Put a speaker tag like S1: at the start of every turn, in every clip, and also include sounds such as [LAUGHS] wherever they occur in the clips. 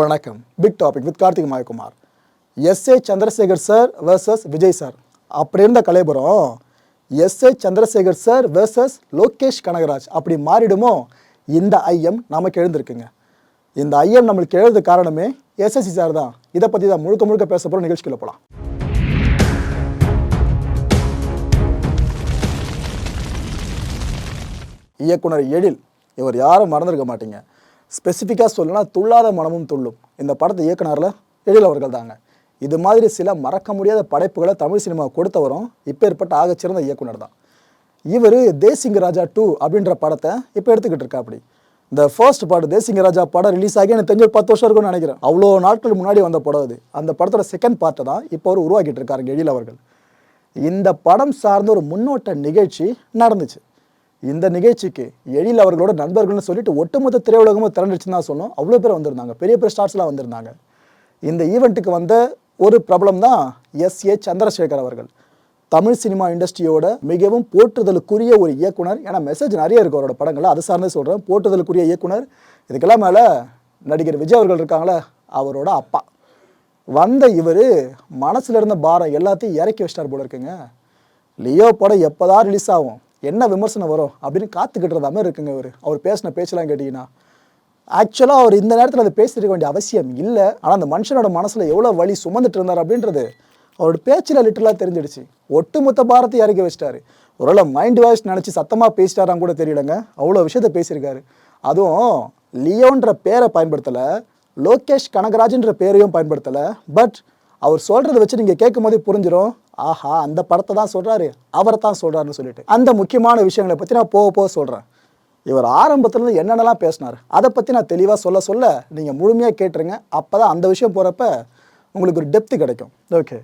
S1: வணக்கம். Big topic with Karthik Mayakumar. S A Chandrasekhar sir versus Vijay sir அப்படி இருந்த கலைபுரம். S A Chandrasekhar sir versus Lokesh Kanagaraj. அப்படி மாறிடுமோ? இந்த ஐயம் நமக்கு எழுந்திருக்குங்க. இந்த ஐயம் நம்மளுக்கு எழுது காரணமே எஸ்எஸ்சி சார் தான். இதை பற்றி தான் முழுக்க முழுக்க பேச போகிற நிகழ்ச்சிக்குள்ள போகலாம் இயக்குனர் எழில் இவர் யாரும் மறந்துருக்க மாட்டீங்க. ஸ்பெசிஃபிக்காக சொல்லணும்னா துள்ளாத மனமும் துள்ளும். இந்த படத்தை இயக்குனரில் எழில் அவர்கள் தாங்க. இது மாதிரி சில மறக்க முடியாத படைப்புகளை தமிழ் சினிமா கொடுத்தவரும் இப்போ ஏற்பட்ட ஆகச்சிறந்த இயக்குனர் தான். இவர் தேசிங்க ராஜா டூ அப்படின்ற படத்தை இப்போ எடுத்துக்கிட்டு இருக்கா அப்படி இந்த ஃபர்ஸ்ட் பாட்டு தேசிங்க ராஜா படம் ரிலீஸ் ஆகி எனக்கு தெரிஞ்ச ஒரு பத்து வருஷம் இருக்கும்னு நினைக்கிறேன். அவ்வளோ நாட்கள் முன்னாடி வந்த படம் அது. அந்த படத்தோட செகண்ட் பார்ட்டை தான் இப்போ அவர் உருவாக்கிட்டு இருக்காருங்க எழில் அவர்கள். இந்த படம் சார்ந்த ஒரு முன்னோட்ட நிகழ்ச்சி நடந்துச்சு. இந்த நிகழ்ச்சிக்கு எழில் அவர்களோட நண்பர்கள்னு சொல்லிட்டு ஒட்டுமொத்த திரையுலகமும் திறந்துச்சுன்னு தான் சொன்னோம் அவ்வளோ பேர் வந்திருந்தாங்க. பெரிய பெரிய ஸ்டார்ஸ்லாம் வந்திருந்தாங்க. இந்த ஈவெண்ட்டுக்கு வந்த ஒரு பிரபலம் தான் எஸ். ஏ. சந்திரசேகர் அவர்கள். தமிழ் சினிமா இண்டஸ்ட்ரியோட மிகவும் போற்றுதலுக்குரிய ஒரு இயக்குனர். ஏன்னா மெசேஜ் நிறைய இருக்கு அவரோட படங்கள் அது சார்ந்தே சொல்கிறேன் போற்றுதலுக்குரிய இயக்குனர். இதுக்கெல்லாம் மேலே நடிகர் விஜய் அவர்கள் இருக்காங்களே அவரோட அப்பா. வந்த இவர் மனசில் இருந்த பாரம் எல்லாத்தையும் இறக்கி வச்சிட்டார் போல இருக்குங்க. லியோ படம் எப்போதான் ரிலீஸ் ஆகும்? என்ன விமர்சனம் வரும் அப்படின்னு காத்துக்கிட்டு மாதிரி இருக்குங்க இவர். அவர் பேசின பேச்செல்லாம் கேட்டிங்கன்னா. ஆக்சுவலாக அவர் இந்த நேரத்தில் அதை பேசியிருக்க வேண்டிய அவசியம் இல்லை. ஆனால் அந்த மனுஷனோட மனசில் எவ்வளோ வலி சுமந்துட்டு இருந்தார் அப்படின்றது அவரோட பேச்சில் லிட்டலாக தெரிஞ்சிடுச்சு. ஒட்டுமொத்த பாரத்தை இறக்கி வச்சிட்டாரு. ஒருவேளை மைண்ட் வாய்ஸ் நினச்சி சத்தமாக பேசிட்டாரான்னு கூட தெரியலங்க. அவ்வளோ விஷயத்த பேசியிருக்காரு. அதுவும் லியோன்ற பேரை பயன்படுத்தலை லோகேஷ் கனகராஜன்ற பேரையும் பயன்படுத்தலை பட் அவர் சொல்கிறத வச்சு நீங்கள் கேட்கும் போதே புரிஞ்சிடும் ஆஹா அந்த படத்தை தான் சொல்கிறாரு அவரை தான் சொல்கிறாருன்னு சொல்லிட்டு. அந்த முக்கியமான விஷயங்களை பற்றி நான் போக போக சொல்கிறேன் இவர் ஆரம்பத்துலேருந்து என்னென்னலாம் பேசினார் அதை பற்றி நான் தெளிவாக சொல்ல சொல்ல நீங்கள் முழுமையாக கேட்டுருங்க. அப்போ தான் அந்த விஷயம் போகிறப்ப உங்களுக்கு ஒரு டெப்த்து கிடைக்கும். ஓகே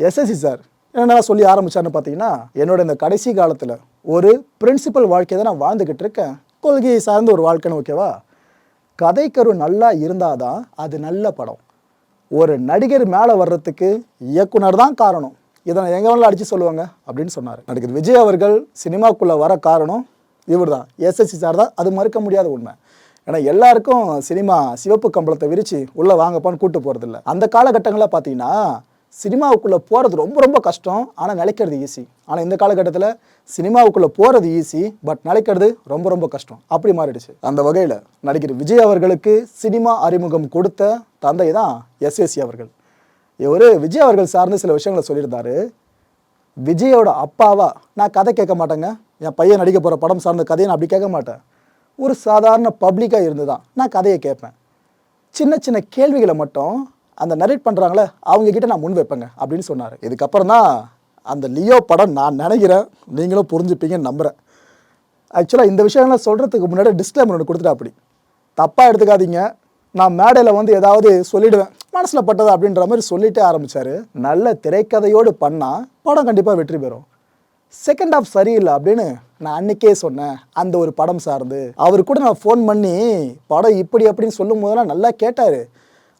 S1: எஸ்எஸ்சி சார் என்னென்னலாம் சொல்லி ஆரம்பித்தார்னு பார்த்தீங்கன்னா என்னோட இந்த கடைசி காலத்தில் ஒரு பிரின்சிபல் வாழ்க்கையை தான் நான் வாழ்ந்துக்கிட்டு இருக்கேன். கொள்கையை சார்ந்த ஒரு வாழ்க்கைன்னு ஓகேவா கதைக்கரு நல்லா இருந்தால் தான் அது நல்ல படம். ஒரு நடிகர் மேலே வர்றதுக்கு இயக்குனர் தான் காரணம். இதை நான் எங்கே வேணாலும் அடித்து சொல்லுவாங்க அப்படின்னு சொன்னார். நடிகர் விஜய் அவர்கள் சினிமாக்குள்ளே வர காரணம் இவர் தான் எஸ்எஸ்சி சார் தான். அது மறுக்க முடியாத உண்மை. ஏன்னா எல்லாருக்கும் சினிமா சிவப்பு கம்பளத்தை விரித்து உள்ளே வாங்கப்பான்னு கூப்பிட்டு போகிறதில்ல அந்த காலகட்டங்களில் பார்த்தீங்கன்னா சினிமாவுக்குள்ளே போகிறது ரொம்ப ரொம்ப கஷ்டம். ஆனால் நிலைக்கிறது ஈஸி ஆனால் இந்த காலகட்டத்தில் சினிமாவுக்குள்ளே போகிறது ஈஸி பட் நிலைக்கிறது ரொம்ப ரொம்ப கஷ்டம். அப்படி மாறிடுச்சு. அந்த வகையில் நடிகர் விஜய் அவர்களுக்கு சினிமா அறிமுகம் கொடுத்த தந்தை தான் எஸ்எஸ்சி அவர்கள். இவர் விஜய் அவர்கள் சார்ந்து சில விஷயங்களை சொல்லியிருந்தாரு. விஜயோட அப்பாவா நான் கதை கேட்க மாட்டேங்க. என் பையன் நடிக்க போகிற படம் சார்ந்த கதையை நான் அப்படி கேட்க மாட்டேன். ஒரு சாதாரண பப்ளிக்காக இருந்து தான் நான் கதையை கேட்பேன். சின்ன சின்ன கேள்விகளை மட்டும் அந்த நரேட் பண்ணுறாங்களே அவங்கக்கிட்ட நான் முன் வைப்பேங்க அப்படின்னு சொன்னார். இதுக்கப்புறம் தான் அந்த லியோ படம் நான் நினைக்கிறேன் நீங்களும் புரிஞ்சுப்பீங்கன்னு நம்புகிறேன் ஆக்சுவலாக இந்த விஷயங்கள்லாம் சொல்கிறதுக்கு முன்னாடி டிஸ்க்ளைமர் ஒன்று கொடுத்துட்டா அப்படி. தப்பாக எடுத்துக்காதீங்க. நான் மேடையில் வந்து ஏதாவது சொல்லிடுவேன். மனசில் பட்டது அப்படின்ற மாதிரி சொல்லிட்டே ஆரம்பித்தார் நல்ல திரைக்கதையோடு பண்ணால் படம் கண்டிப்பாக வெற்றி பெறும். செகண்ட் ஆஃப் சரியில்லை அப்படின்னு நான் அன்னைக்கே சொன்னேன் அந்த ஒரு படம் சார்ந்து. அவர் கூட நான் ஃபோன் பண்ணி படம் இப்படி அப்படின்னு சொல்லும் போதெல்லாம் நல்லா கேட்டார்.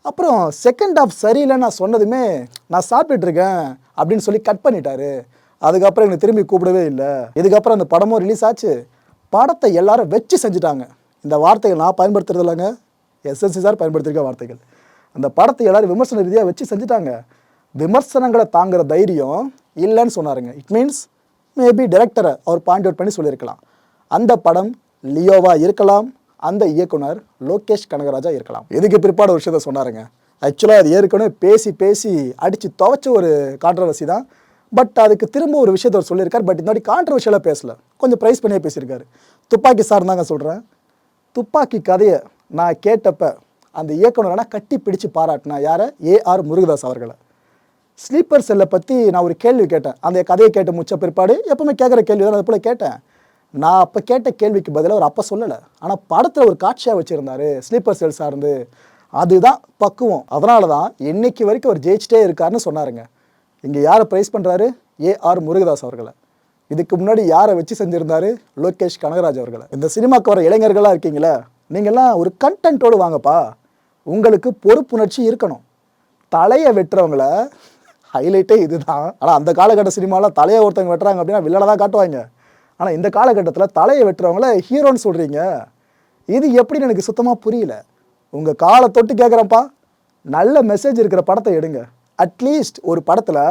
S1: அப்புறம் செகண்ட் ஆஃப் சரியில்லை நான் சொன்னதுமே நான் சாப்பிட்டுட்ருக்கேன் அப்படின்னு சொல்லி கட் பண்ணிட்டாரு. அதுக்கப்புறம் எனக்கு திரும்பி கூப்பிடவே இல்லை. இதுக்கப்புறம் அந்த படமும் ரிலீஸ் ஆச்சு. படத்தை எல்லாரும் வச்சு செஞ்சுட்டாங்க. இந்த வார்த்தைகள் நான் பயன்படுத்துறது இல்லைங்க. எஸ்எஸ்சி சார் பயன்படுத்தியிருக்க வார்த்தைகள். அந்த படத்தை எல்லோரும் விமர்சன ரீதியாக வச்சு செஞ்சுட்டாங்க. விமர்சனங்களை தாங்குற தைரியம் இல்லைன்னு சொன்னாருங்க. இட் மீன்ஸ் மேபி டைரக்டரை அவர் பாயிண்ட் அவுட் பண்ணி சொல்லியிருக்கலாம். அந்த படம் லியோவாக இருக்கலாம். அந்த இயக்குனர் லோகேஷ் கனகராஜா இருக்கலாம். இதுக்கு பிற்பாடு ஒரு விஷயத்த சொன்னாருங்க? ஆக்சுவலாக அது ஏற்கனவே பேசி பேசி அடித்து துவைச்ச ஒரு கான்ட்ரவர்சி தான். பட் அதுக்கு திரும்ப ஒரு விஷயத்த அவர் சொல்லியிருக்கார். பட் இந்த மாதிரி கான்ட்ரவர்ஷியலாக பேசலை. கொஞ்சம் ப்ரைஸ் பண்ணியே பேசியிருக்காரு. துப்பாக்கி சார் தாங்க சொல்கிறேன் துப்பாக்கி கதையை நான் கேட்டப்ப அந்த இயக்குனரான கட்டி பிடிச்சு பாராட்டினா யாரை? ஏஆர் முருகதாஸ் அவர்களை. ஸ்லீப்பர் செல்லை பற்றி நான் ஒரு கேள்வி கேட்டேன். அந்த கதையை கேட்டு முச்ச பிற்பாடு எப்பவுமே கேட்குற கேள்வி தான் அது போல் கேட்டேன். நான் அப்போ கேட்ட கேள்விக்கு பதிலாக அவர் அப்போ சொல்லலை. ஆனால் படத்தில் ஒரு காட்சியாக வச்சுருந்தாரு ஸ்லீப்பர் செல் சார்ந்து. அதுதான் பக்குவம். அதனால தான் இன்னைக்கு வரைக்கும் அவர் ஜெயிச்சிட்டே இருக்காருன்னு சொன்னாருங்க. இங்கே யாரை ப்ரைஸ் பண்ணுறாரு ஏஆர் முருகதாஸ் அவர்களை. இதுக்கு முன்னாடி யாரை வச்சு செஞ்சுருந்தாரு? லோகேஷ் கனகராஜ் அவர்களை. இந்த சினிமாக்கு வர இளைஞர்களாக இருக்கீங்களே நீங்கள்லாம் ஒரு கண்டென்ட்டோடு வாங்கப்பா. உங்களுக்கு பொறுப்புணர்ச்சி இருக்கணும். தலையை வெட்டுறவங்கள ஹைலைட்டே இதுதான். ஆனால் அந்த காலகட்ட சினிமாவில் தலையை ஒருத்தவங்க வெட்டுறாங்க அப்படின்னா வில்லனை தான் காட்டுவாங்க. ஆனால் இந்த காலகட்டத்தில் தலையை வெட்டுறவங்கள ஹீரோன்னு சொல்கிறீங்க இது எப்படின்னு எனக்கு சுத்தமாக புரியல. உங்கள் காலை தொட்டு கேட்குறப்பா நல்ல மெசேஜ் இருக்கிற படத்தை எடுங்க. அட்லீஸ்ட் ஒரு படத்தில்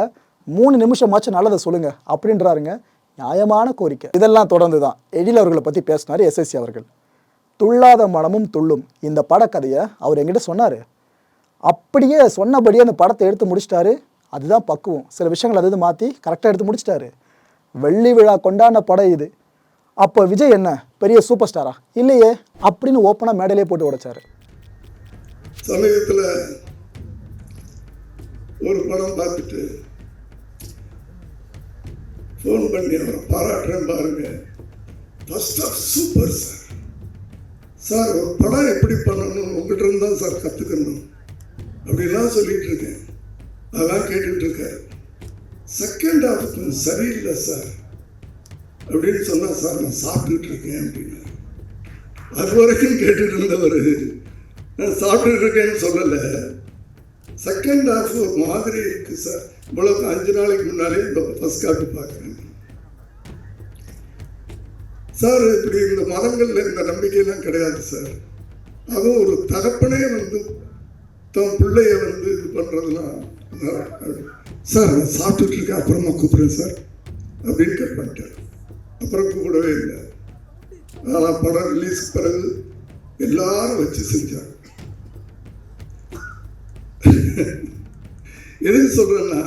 S1: மூணு நிமிஷமாச்சும் நல்லதை சொல்லுங்கள் அப்படின்றாருங்க. நியாயமான கோரிக்கை. இதெல்லாம் தொடர்ந்து தான் எழில் அவர்களை பற்றி பேசினார் எஸ்எஸ்சி அவர்கள். துள்ளாத மனமும் துள்ளும். இந்த படக்கதையை அவர் எங்கிட்ட சொன்னார். அப்படியே சொன்னபடியே அந்த படத்தை எடுத்து முடிச்சிட்டாரு. அதுதான் பக்குவம். சில விஷயங்கள் அது மாற்றி கரெக்டாக எடுத்து முடிச்சிட்டாரு. வெள்ளி விழா கொண்டாடின படம் இது. அப்போ விஜய் என்ன? பெரிய சூப்பர் ஸ்டாரா இல்லையே? அப்படின்னு ஓப்பனாக மேடையிலே போட்டு உடைச்சாரு.
S2: சமீபத்தில் ஒரு படம் பார்த்துட்டு ஃபோன் பண்ணி அவரை பாராட்டுறேன் பாருங்க. First half super sir sir ஒரு படம் எப்படி பண்ணணும் உங்கள்கிட்ட இருந்து தான் சார் கற்றுக்கணும் அப்படிலாம் சொல்லிட்டு இருக்கேன். அதெல்லாம் கேட்டுட்டு இருக்கேன் செகண்ட் ஹாஃப் கொஞ்சம் சரியில்லை சார் அப்படின்னு சொன்னால் சார் நான் சாப்பிட்டுட்டு இருக்கேன் அப்படின்னு அது வரைக்கும் கேட்டுட்டு இருந்தவர் நான் சாப்பிட்டுட்டு இருக்கேன்னு சொல்லலை. செகண்ட் ஹாஃப் ஒரு மாதிரி இருக்கு சார் இவ்வளவு அஞ்சு நாளைக்கு முன்னாலே இந்த ஃபஸ்ட் காப்பி பார்க்குறேன். சார் இப்படி இந்த மதங்களில் இந்த நம்பிக்கையெல்லாம் கிடையாது சார் அதுவும் ஒரு தகப்பனே வந்து தன் பிள்ளைய வந்து இது பண்ணுறதுலாம் சார் நான் அப்புறமா கூப்பிடுறேன் சார். அப்படின்னு கட் பண்ணிட்டேன் அப்புறம் கூப்பிடவே இல்லை. ஆனால் படம் ரிலீஸ் பிறகு எல்லாரும் வச்சு செஞ்சாங்க. [LAUGHS] எதுக்கு சொல்றேன்னா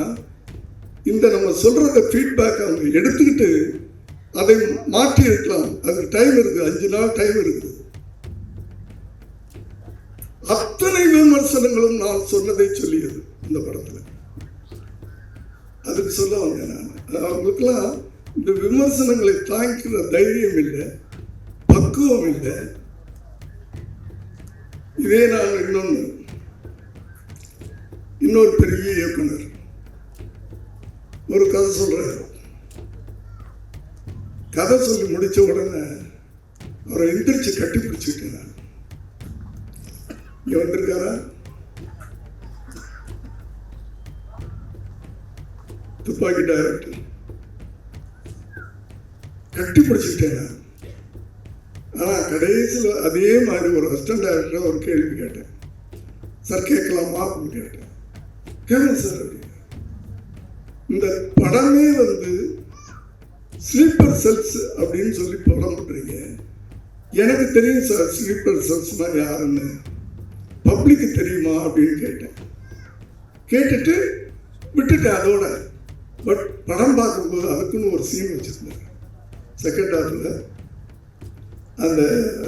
S2: இந்த நம்ம சொல்றத ஃபீட்பேக் அவங்க எடுத்துக்கிட்டு அதை மாற்றி இருக்கலாம். அதுக்கு டைம் இருக்கு. அஞ்சு நாள் டைம் இருக்குது அத்தனை விமர்சனங்களும் நான் சொன்னதை சொல்லியது இந்த படத்துல. அதுக்கு சொல்ல வந்தேன் நான். அவங்களுக்கெல்லாம் இந்த விமர்சனங்களை தாங்கிக்கிற தைரியம் இல்லை பக்குவம் இல்லை. இதே நான் இன்னொன்று இன்னொரு பெரிய இயக்குனர். ஒரு கதை சொல்கிறார் கதை சொல்லி முடித்த உடனே அவரை எந்திரிச்சு கட்டி பிடிச்சிக்கிட்டேன் நான். இங்கே வந்திருக்காரா? துப்பாக்கி டைரக்டர் கட்டி பிடிச்சிக்கிட்டேன் ஆனால் கடைசியில் அதே மாதிரி ஒரு அசிஸ்டன்ட் டைரக்டர் ஒரு கேள்வி கேட்டேன். சார் கேட்கலாமா? அப்படின்னு கேட்டேன். கேளுங்க சார் அப்படின்னா. இந்த படமே வந்து ஸ்லீப்பர் செல்ஸ் அப்படின்னு சொல்லி படம் பண்ணுறீங்க எனக்கு தெரியும் சார் ஸ்லீப்பர் செல்ஸ்னா யாருன்னு. பப்ளிக்கு தெரியுமா அப்படின்னு கேட்டேன். கேட்டுட்டு விட்டுட்டேன் அதோட. பட் படம் பார்க்கும்போது அதுக்குன்னு ஒரு சீன் வச்சுருந்தாங்க. செகண்ட் ஹாஃபில் அந்த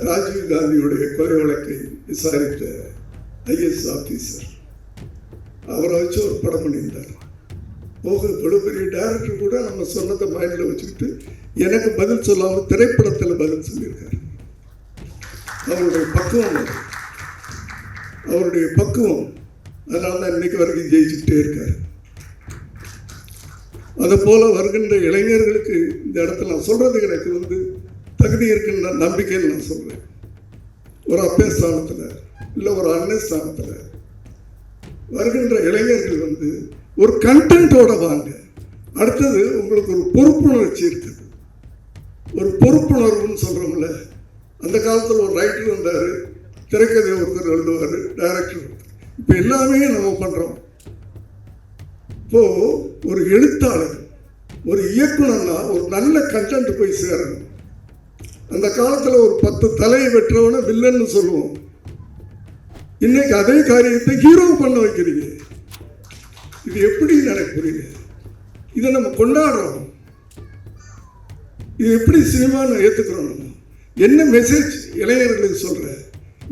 S2: ராஜீவ் காந்தியுடைய கொலை வழக்கை விசாரித்த ஐஎஸ் ஆஃபீஸர் அவரை வச்சு ஒரு படம் பண்ணியிருந்தார். போக இவ்வளோ பெரிய டேரக்டர் கூட நம்ம சொன்னதை மைண்டில் வச்சுக்கிட்டு எனக்கு பதில் சொல்லாமல் திரைப்படத்தில் பதில் சொல்லியிருக்காரு. அவருடைய பக்குவம் அவருடைய பக்குவம் அதனால தான் இன்னைக்கு வரைக்கும் ஜெயிச்சுக்கிட்டே இருக்காரு. அதை போல வருகின்ற இளைஞர்களுக்கு இந்த இடத்துல நான் சொல்றது எனக்கு வந்து தகுதி இருக்குன்ற நம்பிக்கைன்னு நான் சொல்றேன். ஒரு அப்பே ஸ்தானத்தில் இல்லை ஒரு அன்னை ஸ்தானத்தில் வருகின்ற இளைஞர்கள் வந்து ஒரு கண்டென்ட்டோட வாங்க. அடுத்தது உங்களுக்கு ஒரு பொறுப்புணர்ச்சி இருக்குது. ஒரு பொறுப்புணர்வுன்னு சொல்கிறோம்ல அந்த காலத்தில் ஒரு ரைட்டர் இருந்தார் திரைக்கதை ஒருத்தர் எழுதுவார் டைரக்டர் இப்போ எல்லாமே நம்ம பண்ணுறோம் இப்போது ஒரு எழுத்தாளர் ஒரு இயக்குனர்னா ஒரு நல்ல கண்டென்ட் போய் சேரணும். அந்த காலத்தில் ஒரு பத்து தலையை வெற்றவனை வில்லன்னு சொல்லுவோம். இன்னைக்கு அதே காரியத்தை ஹீரோ பண்ண வைக்கிறீங்க. இது எப்படி எனக்கு புரியல இதை நம்ம கொண்டாடுறோம். இது எப்படி சினிமான்னு ஏற்றுக்கிறோம் நம்ம? என்ன மெசேஜ் இளைஞர்களுக்கு சொல்கிற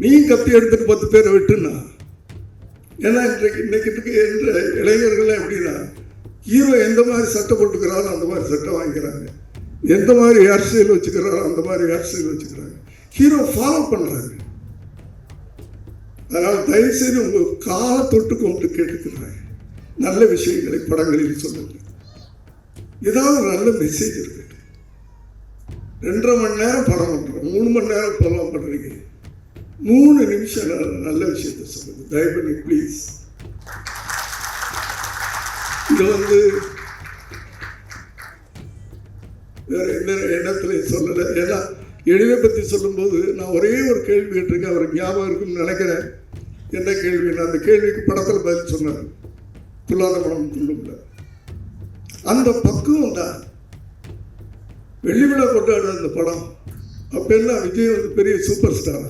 S2: நீ கத்தி எடுத்துட்டு பத்து பேரை வெட்டுன்னா ஏன்னா இன்றைக்கு இன்னைக்கு இருக்க என்ற இளைஞர்கள் எப்படின்னா ஹீரோ எந்த மாதிரி சட்டை போட்டுக்கிறாரோ அந்த மாதிரி சட்டை வாங்கிக்கிறாங்க. எந்த மாதிரி ஹேர் ஸ்டைல் வச்சுக்கிறாரோ அந்த மாதிரி ஹேர் ஸ்டைல் வச்சுக்கிறாங்க. ஹீரோ ஃபாலோ பண்ணுறாங்க அதனால் தயவுசெய்து உங்கள் கால தொட்டு கொண்டு கேட்டுக்கிறாங்க நல்ல விஷயங்களை படங்களில் சொல்லுங்க. ஏதாவது நல்ல மெசேஜ் இருக்கு. ரெண்டரை மணி நேரம் படம் பண்ணுறோம் மூணு மணி நேரம் படம் பண்ணுறீங்க மூணு நிமிஷம் நல்ல- விஷயத்த சொல்லுங்கள் தயவு பண்ணி ப்ளீஸ் இது வந்து வேற எந்த இடத்துலையும் சொல்லலை. ஏன்னா எழிலை பற்றி சொல்லும்போது நான் ஒரே ஒரு கேள்வி கேட்டிருக்கேன். அவருக்கு ஞாபகம் இருக்குன்னு நினைக்கிறேன். என்ன கேள்வி? அந்த கேள்விக்கு படத்தில் பதில் சொன்னார் துல்லாத படம் துள்ளும்ல அந்த பக்குவம் தான். வெள்ளிவிழா கொண்டாடுற அந்த படம். அப்ப விஜய் வந்து பெரிய சூப்பர் ஸ்டாரா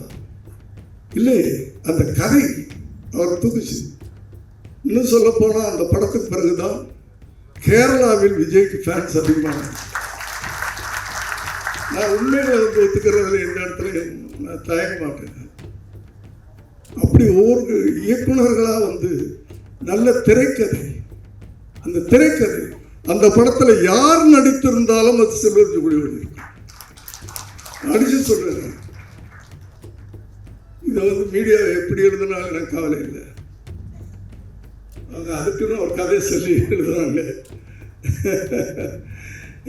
S2: இல்லை அந்த கதை அவர் தூக்குச்சு இன்னும் சொல்ல போனால் அந்த படத்துக்கு பிறகுதான் கேரளாவில் விஜய்க்கு ஃபேன்ஸ் அதிகமாக நான் உண்மையில வந்து ஒத்துக்கிறதுல எந்த இடத்துல நான் தயங்க மாட்டேன். அப்படி ஒவ்வொரு இயக்குனர்களாக வந்து நல்ல திரைக்கதை அந்த திரைக்கதை அந்த படத்தில் யார் நடித்திருந்தாலும் அது சில்வர் ஜூபிலி இருக்கும் சொல்கிறேன் சொல்றேன். இதை வந்து மீடியா எப்படி எழுதினாலும் எனக்கு கவலை இல்லை. அவங்க அதுக்குன்னு ஒரு கதை சொல்லி எழுதுறாங்க.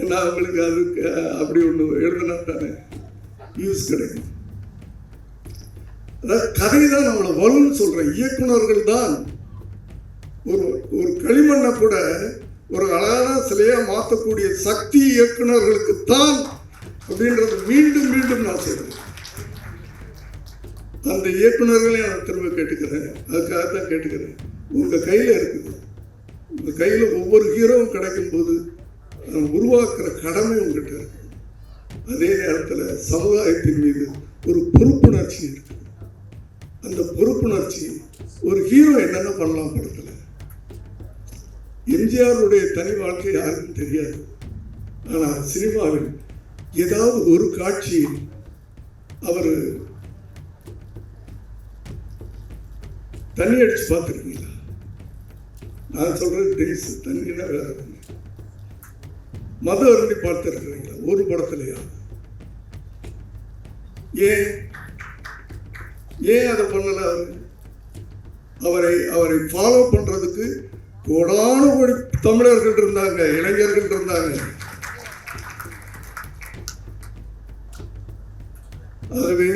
S2: ஏன்னா அவங்களுக்கு அதுக்கு அப்படி ஒன்று எழுதுனா தானே யூஸ் கிடைக்கும். அதாவது கதை தான் நம்மளை வரும்னு சொல்கிறேன் இயக்குனர்கள் தான் ஒரு ஒரு களிமண்ணை கூட ஒரு அழகான சிலையாக மாற்றக்கூடிய சக்தி இயக்குனர்களுக்கு தான் அப்படின்றது மீண்டும் மீண்டும் நான் சொல்கிறேன் அந்த இயக்குநர்களையும் நான் திரும்ப கேட்டுக்கிறேன். அதுக்காக தான் கேட்டுக்கிறேன். உங்கள் கையில் இருக்குது. உங்கள் கையில் ஒவ்வொரு ஹீரோவும் கிடைக்கும்போது போது உருவாக்குற கடமை உங்ககிட்ட இருக்கு. அதே நேரத்தில் சமுதாயத்தின் மீது ஒரு பொறுப்புணர்ச்சி இருக்கு. அந்த பொறுப்புணர்ச்சி ஒரு ஹீரோ என்னென்ன பண்ணலாம் படத்தில்? எம்ஜிஆருடைய தனி வாழ்க்கை யாருக்கும் தெரியாது. ஆனால் சினிமாவில் ஏதாவது ஒரு காட்சியில் அவர் தண்ணி அடிச்சு பார்த்துருக்கீங்களா? நான் சொல்றது டேஸ் தண்ணினா வேற ஒண்ணு. மது அருந்தி பார்த்துருக்குறீங்களா? ஒரு படத்துலையா? ஏன்? ஏன் அதை பண்ணல அவரை அவரை ஃபாலோ பண்றதுக்கு கோடான கோடி தமிழர்கள் இருந்தாங்க இளைஞர்கள் இருந்தாங்க. ஆகவே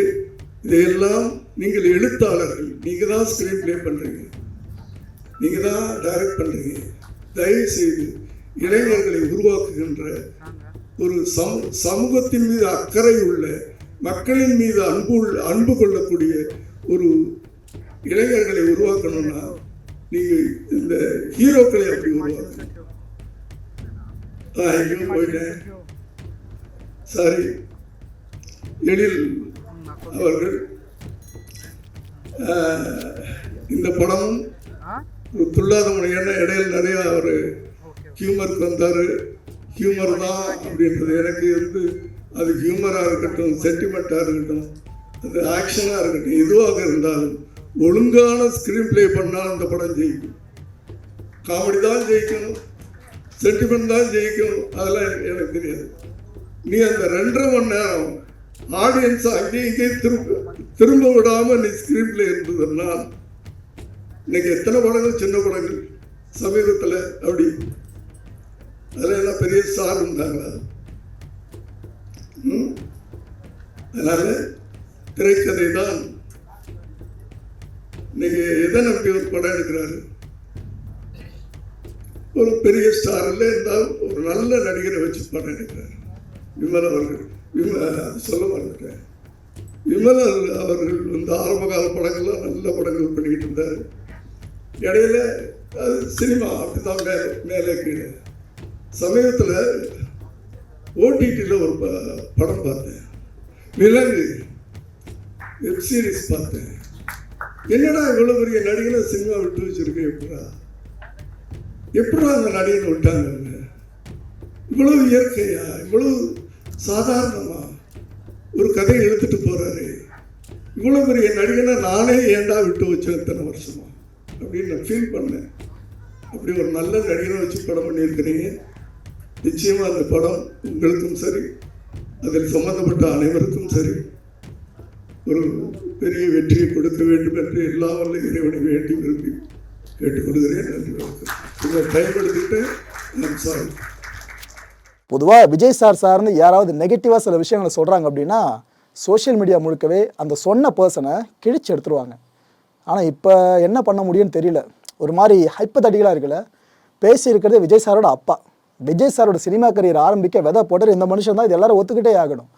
S2: இதையெல்லாம் நீங்கள் எழுத்தாளர்கள் நீங்க தான் ஸ்கிரீன் ப்ளே பண்ணுறீங்க நீங்கள் தான் டைரக்ட் பண்ணுறீங்க தயவுசெய்து இளைஞர்களை உருவாக்குகின்ற ஒரு சமூ- சமூகத்தின் மீது அக்கறை உள்ள மக்களின் மீது அன்பு அன்பு கொள்ளக்கூடிய ஒரு இளைஞர்களை உருவாக்கணும்னா நீங்கள் இந்த ஹீரோக்களை அப்படி உருவாக்கணும். போயிட்டேன். சாரி. எழில் அவர்கள் இந்த படமும் துள்ளாத மணியான இடையில நிறைய அவர் ஹியூமருக்கு வந்தார். ஹியூமர் தான் அப்படின்றது எனக்கு வந்து அது ஹியூமராக இருக்கட்டும் சென்டிமெண்ட்டாக இருக்கட்டும் அது ஆக்ஷனாக இருக்கட்டும் எதுவாக இருந்தாலும் ஒழுங்கான ஸ்க்ரீன் ப்ளே பண்ணால் அந்த படம் ஜெயிக்கும். காமெடி தான் ஜெயிக்கும் சென்டிமெண்ட் தான் ஜெயிக்கும் அதெல்லாம் எனக்கு- தெரியாது. நீ அந்த ரெண்டரை மணி நேரம் ஆடியன்ஸ் அங்கேயும் இங்கேயும் திரும்ப திரும்ப விடாமல் நீ ஸ்க்ரீன் ப்ளே இருந்ததுனால் இன்னைக்கு எத்தனை படங்கள் சின்ன படங்கள் சமீபத்தில் அப்படி அதில் எல்லாம் பெரிய சார் இருந்தாங்களா? ம்? அதனால திரைக்கதை தான். இன்னைக்கு எதை நம்பி ஒரு படம் எடுக்கிறாரு? ஒரு பெரிய ஸ்டார் இல்லை ஒரு நல்ல நடிகரை வச்சு படம் எடுக்கிறார். விமல் அவர்கள். விமல சொல்ல மறந்துட்டேன். விமல் அவர்கள் வந்து ஆரம்ப கால படங்கள்லாம் நல்ல படங்கள் பண்ணிக்கிட்டு இருந்தார். இடையில அது சினிமா அப்படிதான் மேலே மேலே கீழே. சமயத்தில் ஓடிடியில் ஒரு ப- படம் பார்த்தேன். விலங்கு வெப் சீரிஸ் பார்த்தேன். என்னடா இவ்வளோ பெரிய நடிகனை சினிமா விட்டு வச்சிருக்கேன் எப்படா? எப்படா அந்த நடிகனை விட்டாங்க இவ்வளவு இயற்கையா? இவ்வளவு சாதாரணமா? ஒரு கதையை எடுத்துட்டு போறாரு. இவ்வளவு பெரிய நடிகனை நானே ஏன்டா விட்டு வச்சேன் இத்தனை வருஷமா? அப்படின்னு நான் ஃபீல் பண்ணேன். அப்படி ஒரு நல்ல நடிகரை வச்சு படம் பண்ணியிருக்கிறீங்க. நிச்சயமாக அந்த படம் உங்களுக்கும் சரி அதில் சம்மந்தப்பட்ட அனைவருக்கும் சரி ஒரு பெரிய வெற்றியை கொடுக்க வேண்டும் என்று எல்லா வல்ல இறைவனை வேண்டி விரும்பி கேட்டுக்கொள்கிறேன். நன்றி வணக்கம். இதை பயன்படுத்திட்டு நான் சாரி
S1: பொதுவாக விஜய் சார் சார்னு யாராவது நெகட்டிவாக சில விஷயங்களை சொல்கிறாங்க அப்படின்னா சோஷியல் மீடியா முழுக்கவே அந்த சொன்ன பர்சனை கிழிச்சு எடுத்துருவாங்க. ஆனால் இப்போ என்ன பண்ண முடியும்னு தெரியல. ஒரு மாதிரி ஹைப்பத்தட்டிகளாக இருக்குல்ல. பேசியிருக்கிறது விஜய் சாரோட அப்பா. விஜய் சாரோட சினிமா கரியர் ஆரம்பிக்க விதை போட்டு இந்த மனுஷன் தான் இது எல்லாரும் ஒத்துக்கிட்டே ஆகணும்.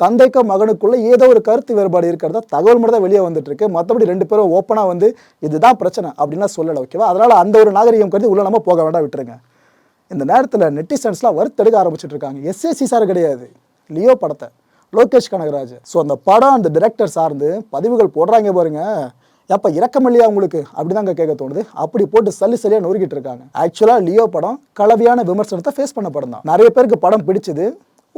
S1: தந்தைக்கும் மகனுக்குள்ளே ஏதோ ஒரு கருத்து வேறுபாடு இருக்கிறதா தகவல் மட்டும் தான் வெளியே வந்துட்டுருக்கு. மற்றபடி ரெண்டு பேரும் ஓப்பனாக வந்து இதுதான் பிரச்சனை அப்படின்லாம் சொல்லலை ஓகேவா அதனால் அந்த ஒரு நாகரிகம் கருதி உள்ள நம்ம போக வேண்டாம் விட்டுருங்க. இந்த நேரத்தில் நெட்டிசன்ஸ்லாம் வறுத்தெடுக்க ஆரம்பிச்சுட்டு இருக்காங்க எஸ்ஏசி சார் கிடையாது. லியோ படத்தை. லோகேஷ் கனகராஜ். ஸோ அந்த படம் அந்த டிரெக்டர் சார்ந்து பதிவுகள் போடுறாங்க பாருங்கள் எப்போ இறக்கம் இல்லையா உங்களுக்கு? அப்படிதாங்க கேட்க தோணுது. அப்படி போட்டு சல்லி சல்லியாக நொறுக்கிட்டு இருக்காங்க. ஆக்சுவலாக லியோ படம் கலவையான விமர்சனத்தை ஃபேஸ் பண்ண படம் தான். நிறைய பேருக்கு படம் பிடிச்சது.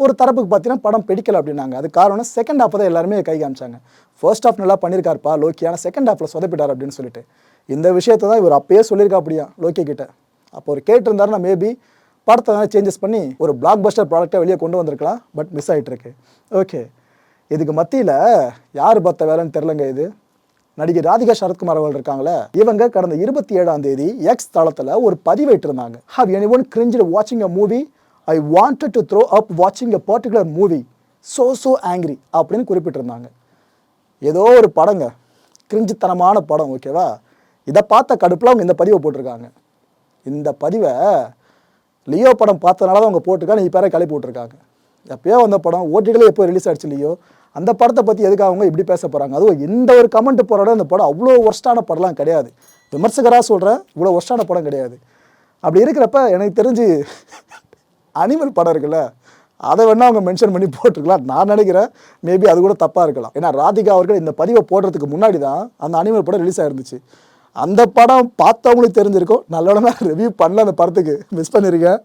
S1: ஒரு தரப்புக்கு பார்த்தீங்கன்னா படம் பிடிக்கல அப்படின்னாங்க. அது காரணம் செகண்ட் ஹாஃப் தான் எல்லாருமே கை காமிச்சாங்க. ஃபர்ஸ்ட் ஹாஃப் நல்லா பண்ணியிருக்காருப்பா லோக்கியான செகண்ட் ஹாஃபில் சொதப்பிட்டார் அப்படின்னு சொல்லிட்டு. இந்த விஷயத்தை தான் இவர் அப்பயே சொல்லியிருக்கா அப்படியா லோக்கி கிட்ட. அப்போ ஒரு கேட்டிருந்தாருன்னா மேபி படத்தை தான் சேஞ்சஸ் பண்ணி ஒரு பிளாக் பஸ்டர் ப்ராடக்டை வெளியே கொண்டு வந்திருக்கலாம் பட் மிஸ் ஆகிட்டு இருக்கு ஓகே இதுக்கு மத்தியில் யார் பார்த்த வேலைன்னு தெரிலங்க இது. நடிகை ராதிகா சரத்குமார் அவர்கள் இருக்காங்களே இவங்க கடந்த இருபத்தி ஏழாம் தேதி எக்ஸ் தளத்தில் ஒரு பதிவேற்றிருந்தாங்க. ஹவ் எனி ஒன் கிரிஞ்சு வாட்சிங் a movie I wanted to throw அப் வாட்சிங் a particular movie so so angry அப்படின்னு குறிப்பிட்டிருந்தாங்க. ஏதோ ஒரு படங்க கிரிஞ்சித்தனமான படம் ஓகேவா இதை பார்த்த கடுப்பில் அவங்க இந்த பதிவை போட்டிருக்காங்க. இந்த பதிவை லியோ படம் பார்த்தனால தான் அவங்க போட்டிருக்காங்க நீ பேரை கிளப்பி விட்டுருக்காங்க. எப்பயோ வந்த படம் ஓட்டிகளே எப்போ ரிலீஸ் ஆயிடுச்சு லியோ? அந்த படத்தை பற்றி எதுக்காக அவங்க இப்படி பேச போகிறாங்க அதுவும் இந்த ஒரு கமெண்ட் போகிறோட அந்த படம் அவ்வளோ ஒர்ஸ்டான படம்லாம் கிடையாது. விமர்சகராக சொல்கிறேன் இவ்வளோ ஒர்ஸ்டான படம் கிடையாது. அப்படி இருக்கிறப்ப எனக்கு தெரிஞ்சு அனிமல் படம் இருக்குல்ல அதை வேணால் அவங்க மென்ஷன் பண்ணி போட்டிருக்கலாம். நான் நினைக்கிறேன் மேபி அது கூட தப்பாக இருக்கலாம். ஏன்னா ராதிகா அவர்கள் இந்த பதிவை போடுறதுக்கு முன்னாடி தான் அந்த அனிமல் படம் ரிலீஸ் ஆயிருந்துச்சு. அந்த படம் பார்த்தவங்களுக்கு தெரிஞ்சிருக்கும். நல்ல ரிவ்யூ பண்ணல அந்த படத்துக்கு. மிஸ் பண்ணியிருக்கேன்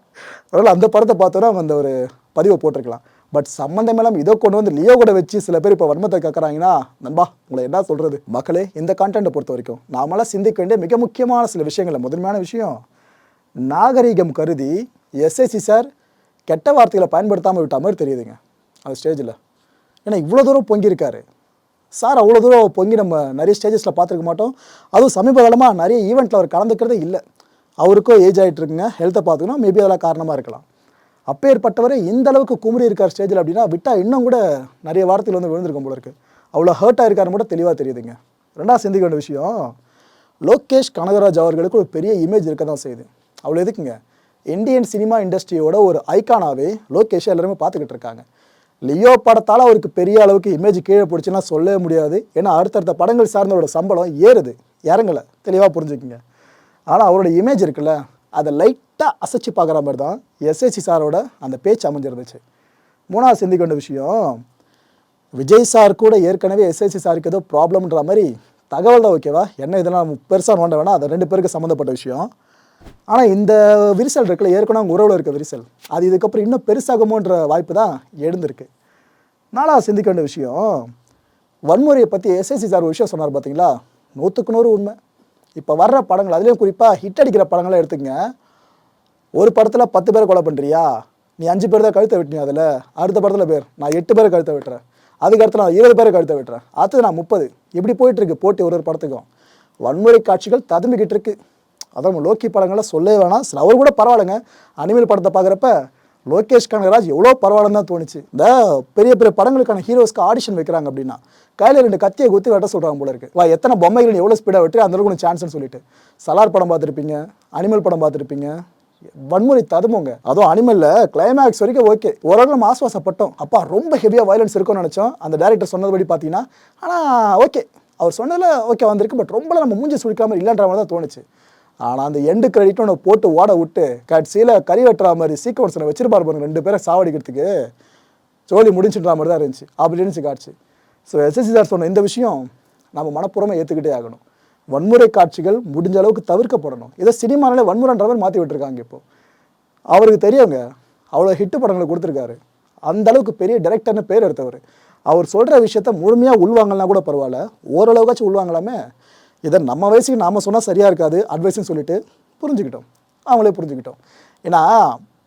S1: அதனால் அந்த படத்தை பார்த்தோன்னா அவங்க அந்த ஒரு பதிவை போட்டிருக்கலாம். பட் சம்மந்தம் எல்லாம் இதை கொண்டு வந்து லியோ கூட வச்சு சில பேர் இப்போ வன்மத்தை கேட்குறாங்கன்னா நண்பா உங்களை என்ன சொல்கிறது மக்களே இந்த கான்டென்ட்டை பொறுத்த வரைக்கும் நாமெல்லாம் சிந்திக்க வேண்டிய மிக முக்கியமான சில விஷயங்கள் முதன்மையான விஷயம் நாகரீகம் கருதி எஸ்எஸ்சி சார் கெட்ட வார்த்தைகளை பயன்படுத்தாமல் விட்ட மாதிரி தெரியுதுங்க. அந்த ஸ்டேஜில் ஏன்னா இவ்வளோ தூரம் பொங்கியிருக்காரு. சார் அவ்வளோ தூரம் பொங்கி நம்ம நிறைய ஸ்டேஜஸில் பார்த்துருக்க மாட்டோம். அதுவும் சமீப காலமாக நிறைய ஈவெண்ட்டில் அவர் கலந்துக்கிறதே இல்லை. அவருக்கும் ஏஜ் ஆகிட்டு இருக்குங்க. ஹெல்த்தை பார்த்துக்கணும். மேபி அதெல்லாம் காரணமாக இருக்கலாம். அப்பேற்பட்டவரை இந்த அளவுக்கு குமுறி இருக்கார் ஸ்டேஜில் அப்படின்னா விட்டால் இன்னும் கூட நிறைய வார்த்தையில் வந்து விழுந்திருக்கும் போல இருக்குது அவ்வளோ ஹர்ட் ஆயிருக்காருன்னு கூட தெளிவாக தெரியுதுங்க. ரெண்டாவது சிந்திக்க வேண்டிய விஷயம் லோகேஷ் கனகராஜ் அவர்களுக்கு ஒரு பெரிய இமேஜ் இருக்க தான் செய்யுது. அவ்வளோ எதுக்குங்க? இந்தியன் சினிமா இண்டஸ்ட்ரியோட ஒரு ஐகானாவே லோகேஷை எல்லாருமே பார்த்துக்கிட்டு இருக்காங்க. லியோ படத்தால் அவருக்கு பெரிய அளவுக்கு இமேஜ் கீழே பிடிச்சுன்னா சொல்லவே முடியாது. ஏன்னா அடுத்தடுத்த படங்கள் சார்ந்தவரோட சம்பளம் ஏறுது. இறங்கலை. தெளிவாக புரிஞ்சுக்குங்க. ஆனால் அவரோட இமேஜ் இருக்குல்ல அதை லைட்டாக அசைச்சு பார்க்குற மாதிரி தான் எஸ்எஸ்சி சாரோட அந்த பேச்சு அமைஞ்சிருந்துச்சு. மூணாவது சிந்திக்க வேண்டிய விஷயம் விஜய் சார் கூட ஏற்கனவே எஸ்எஸ்சி சாருக்கு ஏதோ ப்ராப்ளம்ன்ற மாதிரி தகவல் தான் ஓகேவா? என்ன இதெல்லாம் பெருசாக நோண்ட வேணாம். அது ரெண்டு பேருக்கு சம்மந்தப்பட்ட விஷயம். ஆனால் இந்த விரிசல் இருக்குல்ல ஏற்கனவே அவங்க உறவில் இருக்க விரிசல். அது இதுக்கப்புறம் இன்னும் பெருசாகுமோன்ற வாய்ப்பு தான் எழுந்திருக்கு. நாலாவது சிந்திக்க வேண்டிய விஷயம் வன்முறையை பற்றி எஸ்எஸ்சி சார் ஒரு விஷயம் சொன்னார் பார்த்தீங்களா நூற்றுக்கு நூறு உண்மை. இப்போ வர்ற படங்கள் அதுலேயும் குறிப்பாக ஹிட் அடிக்கிற படங்களை எடுத்துக்கங்க. ஒரு படத்தில் பத்து பேரை கொலை பண்ணுறியா நீ அஞ்சு பேர் தான் கழுத்தை வெட்டினியா அதில்? அடுத்த படத்தில் பேர் நான் எட்டு பேரை கழுத்தை வெட்டுறேன். அதுக்கு அடுத்து நான் இருபது பேரை கழுத்தை வெட்டுறேன். அடுத்தது நான் முப்பது. இப்படி போயிட்டுருக்கு போட்டி ஒரு ஒரு படத்துக்கும். வன்முறை காட்சிகள் ததும்பிக்கிட்டு இருக்கு. அதான் லோக்கி படங்களை சொல்லவே வேணாம். சில அவர் கூட பரவாயில்லைங்க. அனிமல் படத்தை பார்க்குறப்ப லோகேஷ் கனகராஜ் எவ்வளோ பரவாயில்லன்னு தான் தோணுச்சு. இந்த பெரிய பெரிய படங்களுக்கான ஹீரோஸ்க்கு ஆடிஷன் வைக்கிறாங்க அப்படின்னா கையில் ரெண்டு கத்தியை குத்தி வெட்ட சொல்கிறாங்க போல இருக்கு. வா எத்தனை பொம்மைகள் எவ்வளோ ஸ்பீடாக வெட்டி அந்தளவுக்கு ஒன்று சான்ஸ்னு சொல்லிட்டு. சலார் படம் பார்த்துருப்பீங்க அனிமல் படம் பார்த்துருப்பீங்க. வன்முறை ததுமுங்க அதுவும் அனிமல்ல கிளைமேக்ஸ் வரைக்கும் ஓகே ஓரளவு நம்ம ஆஸ்வாசப்பட்டோம் அப்பா ரொம்ப ஹெவியாக வயலன்ஸ் இருக்கும்னு நினச்சோம். அந்த டேரக்டர் சொன்னதுபடி பார்த்தீங்கன்னா ஆனால் ஓகே அவர் சொன்னதில் ஓகே வந்திருக்கு. பட் ரொம்ப நம்ம மூஞ்சி சுழிக்காமல் இல்லைன்ற மாதிரி தான் தோணுச்சு. ஆனால் அந்த எண்டு கிரெடிட் ஒன்று போட்டு ஓட விட்டு கடைசியில் கறி வெட்டுற மாதிரி சீக்வன்ஸில் வச்சிருப்பாரு பாருங்க ரெண்டு பேரை சாவடிக்கிறதுக்கு. ஜோலி முடிச்சுன்ற மாதிரி தான் இருந்துச்சு. அப்படி இருந்துச்சு காட்சி. ஸோ எஸ்எஸ்சி சார் சொன்ன இந்த விஷயம் நம்ம மனப்பூர்வமாக ஏற்றுக்கிட்டே ஆகணும். வன்முறை காட்சிகள் முடிஞ்ச அளவுக்கு தவிர்க்கப்படணும். இதை சினிமானாலே வன்முறைன்ற மாதிரி மாற்றி விட்டுருக்காங்க இப்போ. அவருக்கு தெரியவங்க அவ்வளோ ஹிட்டு படங்களை கொடுத்துருக்காரு. அந்த அளவுக்கு பெரிய டைரக்டர்னு பேர் எடுத்தவர். அவர் சொல்கிற விஷயத்த முழுமையாக உள்வாங்கலாம் கூட பரவாயில்ல. ஓரளவுக்காச்சும் உள்வாங்கலாமே. இதை நம்ம வயசுக்கு நாம் சொன்னால் சரியாக இருக்காது அட்வைஸ்ன்னு சொல்லிட்டு புரிஞ்சுக்கிட்டோம். அவங்களே புரிஞ்சுக்கிட்டோம். ஏன்னா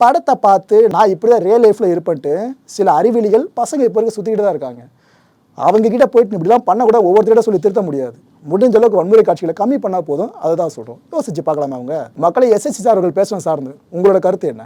S1: படத்தை பார்த்து நான் இப்படி தான் ரியல் லைஃப்பில் இருப்பேன்ட்டு சில அறிவிலிகள் பசங்க இப்போ இருக்க சுற்றிக்கிட்டு தான் இருக்காங்க. அவங்க கிட்ட போயிட்டு இப்படிலாம் பண்ணக்கூட ஒவ்வொருத்தர்கிட்ட சொல்லி திருத்த முடியாது. முடிஞ்ச அளவுக்கு வன்முறை காட்சிகளை கம்மி பண்ணால் போதும். அதுதான் சொல்கிறோம் யோசிச்சு பார்க்கலாமா அவங்க? மக்களை எஸ்எஸ்சி சார் அவர்கள் பேசணும் சார்ந்து. உங்களோட கருத்து என்ன?